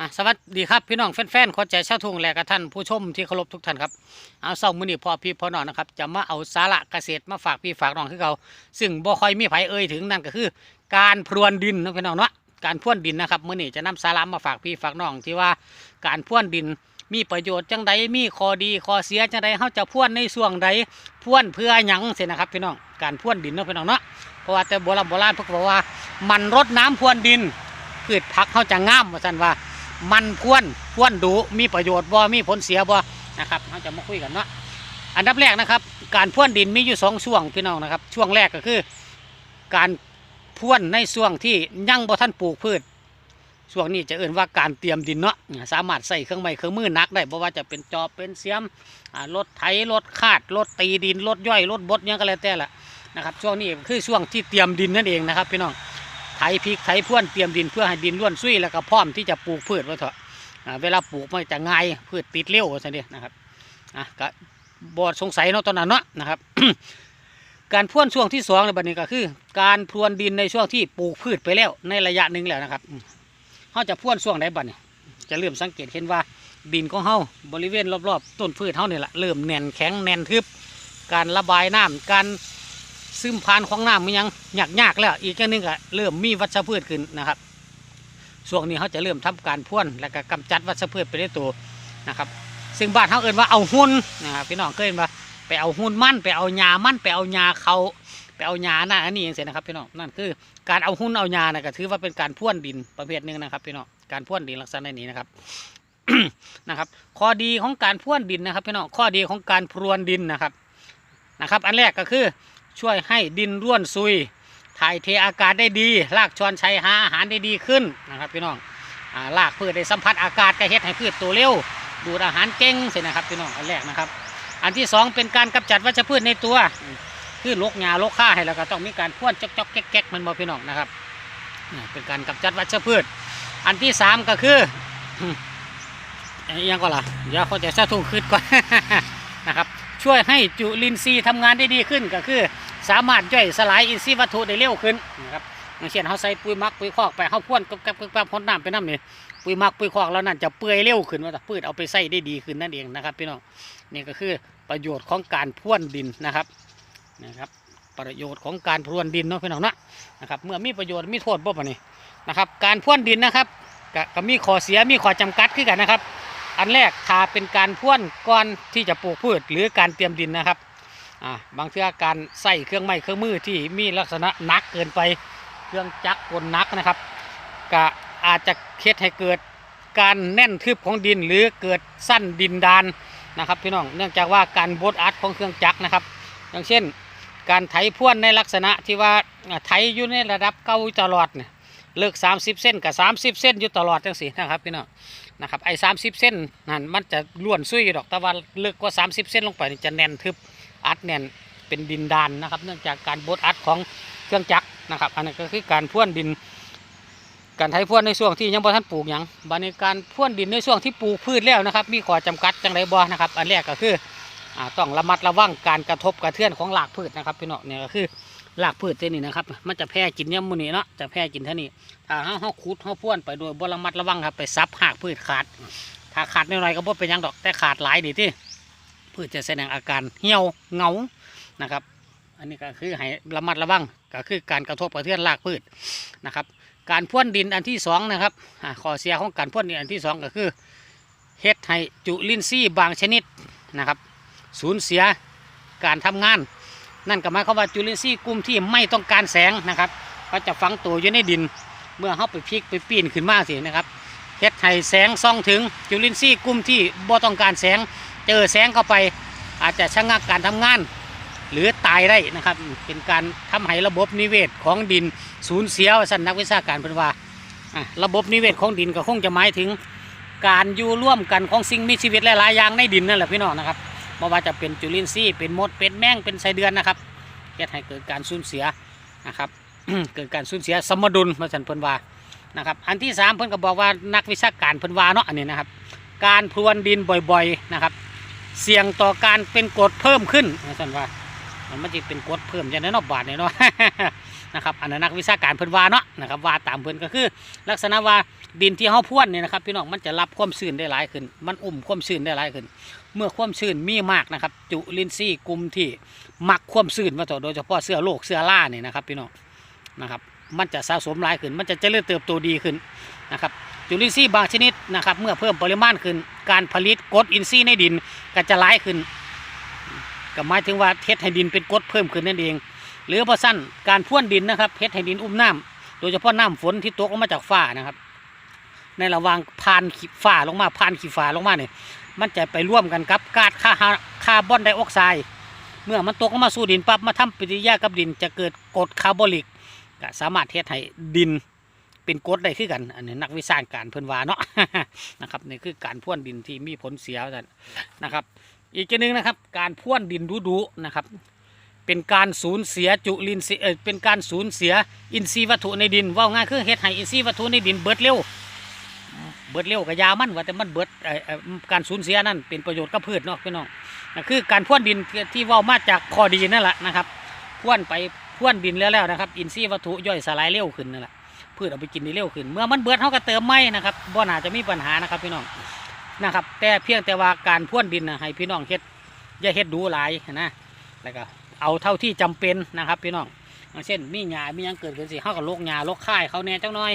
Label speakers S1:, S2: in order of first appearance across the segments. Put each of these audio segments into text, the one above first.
S1: อะสวัสดีครับพี่น้องแฟนๆขอใจชาวทุ่งและกระท่านผู้ชมที่เคารพทุกท่านครับเอาเศร้ามือนี้พอพี่พอน้องนะครับจะมาเอาสาระเกษตรมาฝากพี่ฝากน้องคือเขาซึ่งบ่ค่อยมีไผเอ่ยถึงนั่นก็คือ การพรวนดินนะพี่น้องเนาะการพรวนดินนะครับมือนี้จะนำสาระมาฝากพี่ฝากน้องที่ว่าการพรวนดินมีประโยชน์จังใดมีข้อดีข้อเสียจังใดเฮาจะพรวนในช่วงใดพรวนเพื่อหยังเสินะครับพี่น้องการพรวนดินเนาะพี่น้องเนาะเพราะว่าแต่โบราณโบราณพิ่นก็บอกว่า มันรดน้ำพรวนดินพืชผักเฮาจะง่ามว่าซั่นว่า มันพ่วนพ่วนดูมีประโยชน์บ่มีผลเสียบ่นะครับเราจะมาคุยกันเนาะอันดับแรกนะครับ การพ่วนดินมีอยู่สองช่วงพี่น้องนะครับ ช่วงแรกก็คือ การพ่วนในช่วงที่ยั่งบ่ท่านปลูกพืชช่วงนี้จะเอ่นว่าการเตรียมดินเนาะสามารถใส่เครื่องไม้เครื่องมือหนักได้บ่ว่าจะเป็นจอบเป็นเสียมรถไถรถคาดรถตีดินรถย่อยรถบดหยังก็แล้วแต่ละนะครับช่วงนี้คือช่วงที่เตรียมดินนั่นเองนะครับพี่น้อง ไถพริกไถพ่วนเตรียมดินเพื่อให้ดินร่วนซุยแล้วก็พร้อมที่จะปลูกพืชไว้เถอะเวลาปลูกมันจะง่ายพืชติดเร็วว่าซั่นเด้นะครับอะก็บอดสงสัยเนาะตอนนั้นเนาะนะครับ การพ่วนช่วงที่สองในบัดนี้ก็คือ การพรวนดินในช่วงที่ปลูกพืชไปแล้วในระยะหนึ่งแล้วนะครับเขาจะพ่วนช่วงไหนบัดนี้จะเริ่มสังเกตเห็นว่าดินของเขาบริเวณรอบๆต้นพืชเขาเนี่ยแหละเริ่มแน่นแข็งแน่นทึบ การระบายน้ำการ ซึมผ่านของน้ำมันยังยากยากแล้ว อีกอย่างหนึงก็เริ่มมีวัชพืชขึ้นนะครับช่วงนี้เขาจะเริ่มทำการพ่นและก็กำจัดวัชพืชไปในตัวนะครับซึ่งบ้านเขาเอิ้นว่าเอาหุ่นนะครับพี่น้องเคยเห็นว่าไปเอาหุ่นมั่นไปเอาหญ้ามั่นไปเอาหญ้าเขาไปเอาหญ้าหน้าอันนี้เองเสียนะครับพี่น้องนั่นคือการเอาหุ่นเอาหญ้านะก็ถือว่าเป็นการพ่นดินประเภทหนึ่งนะครับพี่น้องการพ่นดินลักษณะนี้นะครับนะครับข้อดีของการพ่นดินนะครับพี่น้องข้อดีของการพรวนดินนะครับนะครับ อันแรกก็คือ ช่วยให้ดินร่วนซุย ถ่ายเทอากาศได้ดีรากชอนชัยหาอาหารได้ดีขึ้นนะครับพี่น้องรากพืชได้สัมผัสอากาศก็เฮ็ดให้พืชโตเร็ว ดูดอาหารเก่งเสินะครับพี่น้องอันแรกนะครับ อันที่สองเป็นการกำจัดวัชพืชในตัวคือลกหญ้าลกข้าให้แล้วก็ต้องมีการพ่วนจอกจกๆแก๊กแก๊กๆมันบอพี่น้องนะครับเป็นการกำจัดวัชพืช อันที่สามก็คือยังก็ล่ะเดี๋ยวเขาจะซะทุ่งขึ้นก่อนนะครับ ช่วยให้จุลินทรีย์ทำงานได้ดีขึ้นก็คือ สามารถย่อยสลายอินทรีย์วัตถุได้เร็วขึ้นนะครับอย่างเช่นเขาใส่ปุ๋ยมักปุ๋ยคอกไปเขาพ่วนกับกับกับบพ่นน้ำไปน้ำนี่ปุ๋ยมักปุ๋ยคอกแล้วนั่นจะเปื่อยเร็วขึ้นว่าแต่พืชเอาไปใส่ได้ดีขึ้นนั่นเองนะครับพี่น้องนี่ก็คือประโยชน์ของการพ่วนดินนะครับนะครับประโยชน์ของการพรวนดินเนาะพี่น้องเนาะนะครับเมื่อมีประโยชน์มีโทษบ่ปะนี่นะครับการพ่วนดินนะครับก็มีข้อเสียมีข้อจำกัดขึ้นกันนะครับ อันแรกถ้าเป็นการพ่วนก่อนที่จะปลูกพืชหรือการเตรียมดินนะครับ อ่าบางเทื่อการใส่เครื่องไม้เครื่องมือที่มีลักษณะนักเกินไปเครื่องจักรกลนักนะครับก็อาจจะเคดให้เกิดการแน่นทึบของดินหรือเกิดสั้นดินดานนะครับพี่น้องเนื่องจากว่าการบดอัดของเครื่องจักรนะครับ อย่างเช่น การไถพ่วนในลักษณะที่ว่าไถอยู่ในระดับเก่าตลอดเนี่ยเลิก 30 เส้นกับ 30 เส้นอยู่ตลอดจังสินะครับพี่น้องนะครับไอ้30เส้นนั่นมันจะล้วนซุยดอกแต่ว่าเลิกกว่า 30 เส้นลงไปจะแน่นทึบ อัดแน่นเป็นดินดานนะครับ เนื่องจากการบดอัดของเครื่องจักรนะครับ อันนี้ก็คือการพ่วนดิน การไถพ่วนในช่วงที่ยังบ่ทันปลูกหยังบาในการพ่วนดินในช่วงที่ปลูกพืชแล้วนะครับ มีข้อจำกัดจังไรบ่นะครับ อันแรกก็คืออต้องระมัดระวังการกระทบกระเทือนของรากพืชนะครับพี่น้องเนี่ยก็คือรากพืชเส้นนี้นะครับ มันจะแพร่กินเนี่ยมมือนี้เนาะจะแพร่กินเท่านี้ถ้าเฮาเฮาขุดเฮาพ่วนไปโดยบ่ระมัดระวังครับไปซับหากพืชขาด ถ้าขาดน้อยๆก็บ่เป็นยังดอกแต่ขาดหลายดีที่ พืชจะแสดงอาการเหี่ยวเงานะครับ อันนี้ก็คือให้ระมัดระวังก็คือการกระทบกระเทือนรากพืชนะครับ การพ่นดินอันที่สองนะครับข้อเสียของการพ่นดินอันที่สองก็คือเฮ็ดให้จุลินทรีย์บางชนิดนะครับสูญเสียการทำงาน นั่นก็หมายความว่าจุลินทรีย์กลุ่มที่ไม่ต้องการแสงนะครับก็จะฝังตัวอยู่ในดิน เมื่อเขาไปพลิกไปปีนขึ้นมาสินะครับเฮ็ดให้แสงส่องถึงจุลินทรีย์กลุ่มที่บ่ต้องการแสง เจอแสงเข้าไป อาจจะชะงักการทำงาน หรือตายได้นะครับ เป็นการทำให้ระบบนิเวศของดินสูญเสียสันนักวิชาการเป็นว่าระบบนิเวศของดินก็คงจะหมายถึงการอยู่ร่วมกันของสิ่งมีชีวิตหลายๆอย่างในดินนั่นแหละพี่น้องนะครับไม่ว่าจะเป็นจุลินทรีย์เป็นมดเป็นแมงเป็นไสเดือนนะครับเฮ็ดให้เกิดการสูญเสียนะครับเกิดการสูญเสียสมดุลมาสันเพิ่นว่านะครับอันที่สามเพิ่นก็บอกว่านักวิชาการเพิ่นว่าเนาะอันนี้นะครับ การพรวนดินบ่อยๆนะครับ เสี่ยงต่อการเป็นกรดเพิ่มขึ้นว่าสันว่า มันไม่จะเป็นกรดเพิ่มอย่างนั้นเนาะบาทเนี่ยเนาะนะครับอันนั้นนักวิชาการเพิ่นว่าเนาะนะครับว่าตามเพิ่นก็คือ ลักษณะว่าดินที่เฮาพ่วนเนี่ยนะครับพี่น้องมันจะรับความชื้นได้หลายขึ้น มันอุ่มความชื้นได้หลายขึ้น เมื่อความชื้นมีมากนะครับ จุลินทรีย์กลุ่มที่มักความชื้นมาต่อโดยเฉพาะเสื้อโลกเสื้อล่าเนี่ยนะครับพี่น้องนะครับ มันจะสะสมหลายขึ้น มันจะเจริญเติบโตดีขึ้นนะครับ จุลินทรีย์บางชนิดนะครับ เมื่อเพิ่มปริมาณขึ้น การผลิตกรดอินทรีย์ในดินก็จะหลายขึ้นก็หมายถึงว่าเทศให้ดินเป็นกรดเพิ่มขึ้นนั่นเอง หรือพอสั้นการพ่วนดินนะครับเทศให้ดินอุ้มน้ำโดยเฉพาะน้ำฝนที่ตกลงมาจากฟ้านะครับ ในระหว่างผ่านขีฟ้าลงมาผ่านขีฟ้าลงมาเนี่ยมันจะไปร่วมกันกับก๊าซคาร์คาร์บอนไดออกไซด์เมื่อมันตกลงมาสู่ดินปั๊บมาทำปฏิกิริยากับดิน จะเกิดกรดคาร์บอนิกก็สามารถเทศให้ดิน เป็นกดได้ขึ้นกัน อันนี้นักวิชาการเพิ่นว่าเนาะนะครับนี่คือการพ่วนดินที่มีผลเสียนนะครับ อีกอันหนึงนะครับ การพ่วนดินดุๆนะครับ เป็นการสูญเสียจุลินทรีย์เออเป็นการสูญเสียอินทรีย์วัตถุในดินว่าง่ายคือเฮ็ดให้อินทรีย์วัตถุในดินเบิดเร็วเบิดเร็วกับยามันว่าแต่มันเบิดการสูญเสียนั่นเป็นประโยชน์กับพืชเนาะพี่น้องนั่นคือการพ่วนดินที่ว่ามาจากข้อดีนั่นแหละนะครับพ่วนไปพ่วนดินแล้วแล้วนะครับ อินทรีย์วัตถุย่อยสลายเร็วขึ้นนั่นแหละ พืชเอาไปกินได้เร็วขึ้น เมื่อมันเบิดเขาก็เติมไม่นะครับบ่น่าจะมีปัญหานะครับพี่น้องนะครับ แต่เพียงแต่ว่าการพ่วนดินนะให้พี่น้องเฮ็ดอย่าเฮ็ดดูหลายนะแล้วก็เอาเท่าที่จำเป็นนะครับพี่น้องอย่างเช่นมีหญ้ามียังเกิดขึ้นสิเขาก็ลกหญ้าลกค่ายเขาแน่จังน้อย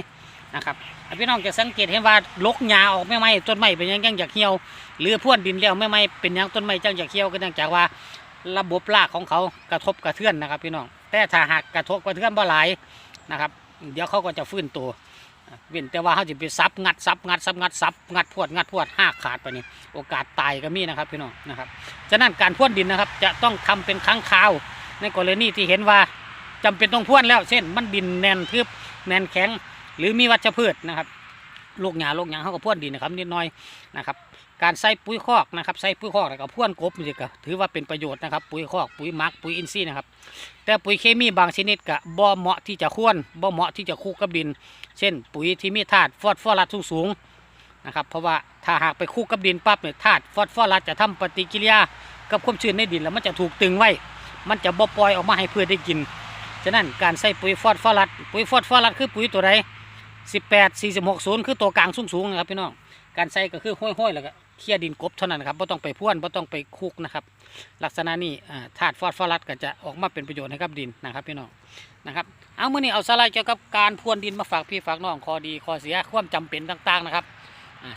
S1: นะครับพี่น้องจะสังเกตเห็นว่าลกหญ้าออกไม่ไหมต้นไม้เป็นยังยังจากเหี่ยว หรือพ่วนดินแล้วไม่ไหมเป็นยังต้นไม้จังจากเหี่ยวก็เนื่องจากว่าระบบรากของเขากระทบกระเทือนนะครับพี่น้องแต่ถ้าหากกระทบกระเทือนบ่หลายนะครับ เดี๋ยวเขาก็จะฟื้นตัวเว้นแต่ว่าเขาจะไปซับงัดซับงัดซับงัดซับงัดพวดงัดพวดห้าขาดไปนี่โอกาสตายก็มีนะครับพี่น้องนะครับฉะนั้นการพ่วนดินนะครับ จะต้องทำเป็นครั้งคราว ในกรณีที่เห็นว่าจำเป็นต้องพ่วนแล้ว เช่นมันดินแน่นทึบแน่นแข็ง หรือมีวัชพืชนะครับลูกหญ้าลูกหญ้าเขาก็พ่วนดินนะครับนิดหน่อยนะครับ การใส่ปุ๋ยคอกนะครับใส่ปุ๋ยคอกแล้วก็พ่วนกบนี่ก็ถือว่าเป็นประโยชน์นะครับปุ๋ยคอกปุ๋ยมักปุ๋ยอินทรีย์นะครับแต่ปุ๋ยเคมีบางชนิดก็บ่เหมาะที่จะควรบ่เหมาะที่จะคู่กับดิน เช่น ปุ๋ยที่มีธาตุฟอสฟอรัสสูงๆนะครับเพราะว่าถ้าหากไปคู่กับดินปั๊บเนี่ยธาตุฟอสฟอรัสจะทำปฏิกิริยากับความชื้นในดินแล้วมันจะถูกตึงไว้ มันจะบ่ปล่อยออกมาให้พืชได้กินฉะนั้นการใส่ปุ๋ยฟอสฟอรัสปุ๋ยฟอสฟอรัสคือปุ๋ยตัวใด18 46 0 คือตัวกลางสูงๆนะครับพี่น้องการใส่ก็คือห้อยๆแล้วก็ เคลียดินกบเท่านั้นครับไม่ต้องไปพ่วนไม่ต้องไปคุกนะครับ ลักษณะนี้อ่าธาตุฟอสฟอรัสก็จะออกมาเป็นประโยชน์ให้กับดินนะครับพี่น้องนะครับ เอาเมื่อนี้เอาสาระเกี่ยวกับการพรวนดินมาฝากพี่ฝากน้องขอดีขอเสียความจำเป็นต่างๆนะครับ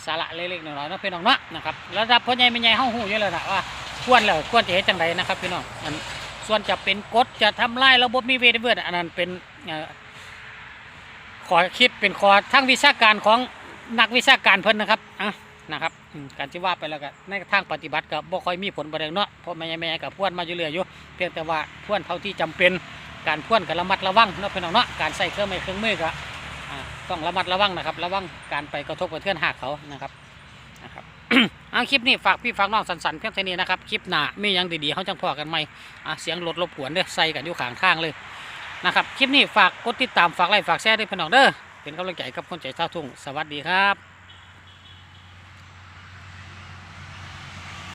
S1: สาระเล็กๆน้อยๆนะพี่น้องเนาะนะครับระดับพ่อใหญ่แม่ใหญ่เฮาหูอยู่แล้วนะว่าควรแล้วควรจะเฮ็ดจังไดนะครับพี่น้องอันส่วนจะเป็นกฎจะทำลายระบบนิเวศเวทอันนั้นเป็นเอ่อขอคิดเป็นขอทั้งวิชาการของนักวิชาการเพิ่นนะครับอะนะครับ การที่ว่าไปแล้วก็ในทางปฏิบัติก็บ่ค่อยมีผลประเด็นเนาะเพราะแม่แม่กับพ่วนมาอยู่เรื่อยอยู่เพียงแต่ว่าพ่วนเท่าที่จำเป็นการพ่วนก็ระมัดระวังเนาะพี่น้องเนาะการใส่เครื่องไม้เครื่องมือก็ต้องระมัดระวังนะครับ ระวังการไปกระทบกระเทือนหักเขานะครับนะครับเอาคลิปนี้ฝากพี่ฝากน้องสันๆเพียงเท่านี้นะครับคลิปหน้ามียังดีๆเขาจังพอกันไหมเสียงรถรบกวนเด้อใส่กันอยู่ข้างทางเลยนะครับคลิปนี้ฝากกดติดตามฝากไลค์ฝากแชร์ด้วยพี่น้องเด้อเป็นกำลังใจกับคนใจเท่าทุ่งสวัสดีครับ